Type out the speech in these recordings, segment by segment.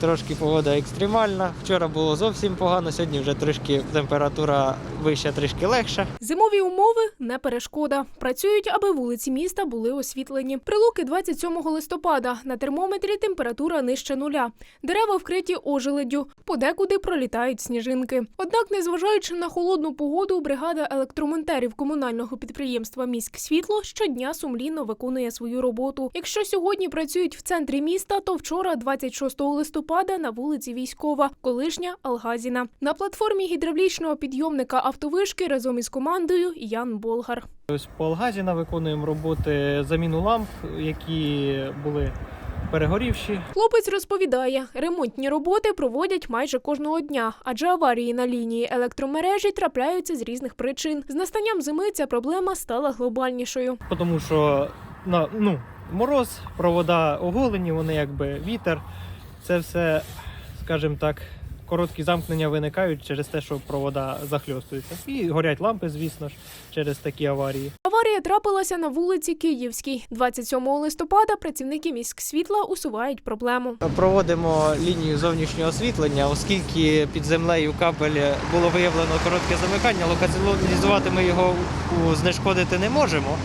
Трошки погода екстремальна. Вчора було зовсім погано, сьогодні вже трішки температура вища, трішки легша. Зимові умови не перешкода. Працюють, аби вулиці міста були освітлені. Прилуки 27 листопада. На термометрі температура нижче нуля. Дерева вкриті ожеледдю. Подекуди пролітають сніжинки. Однак, незважаючи на холодну погоду, бригада електромонтерів комунального підприємства «Міськсвітло» щодня сумлінно виконує свою роботу. Якщо сьогодні працюють в центрі міста, то вчора, 26 листопада, на вулиці Військова, колишня Алгазіна. На платформі гідравлічного підйомника автовишки разом із командою Ян Болгар. Ось по Алгазіна виконуємо роботи заміну ламп, які були перегорівші. Хлопець розповідає, ремонтні роботи проводять майже кожного дня, адже аварії на лінії електромережі трапляються з різних причин. З настанням зими ця проблема стала глобальнішою. тому що на, ну, мороз, провода оголені, вони якби вітер. Це все, скажімо так, короткі замкнення виникають через те, що провода захльостуються. І горять лампи, звісно ж, через такі аварії. Аварія трапилася на вулиці Київській. 27 листопада працівники міськсвітла усувають проблему. Проводимо лінію зовнішнього освітлення, оскільки під землею кабель було виявлено коротке замикання, локалізувати ми його у- знешкодити не можемо.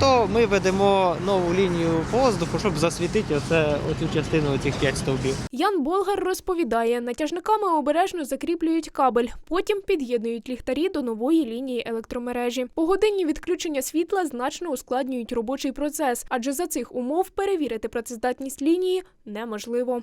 То ми ведемо нову лінію по воздуху, щоб засвітити оце, оцю частину цих 5 стовбів. Ян Болгар розповідає, натяжниками обережно закріплюють кабель, потім під'єднують ліхтарі до нової лінії електромережі. Погодинні відключення світла значно ускладнюють робочий процес, адже за цих умов перевірити працездатність лінії неможливо.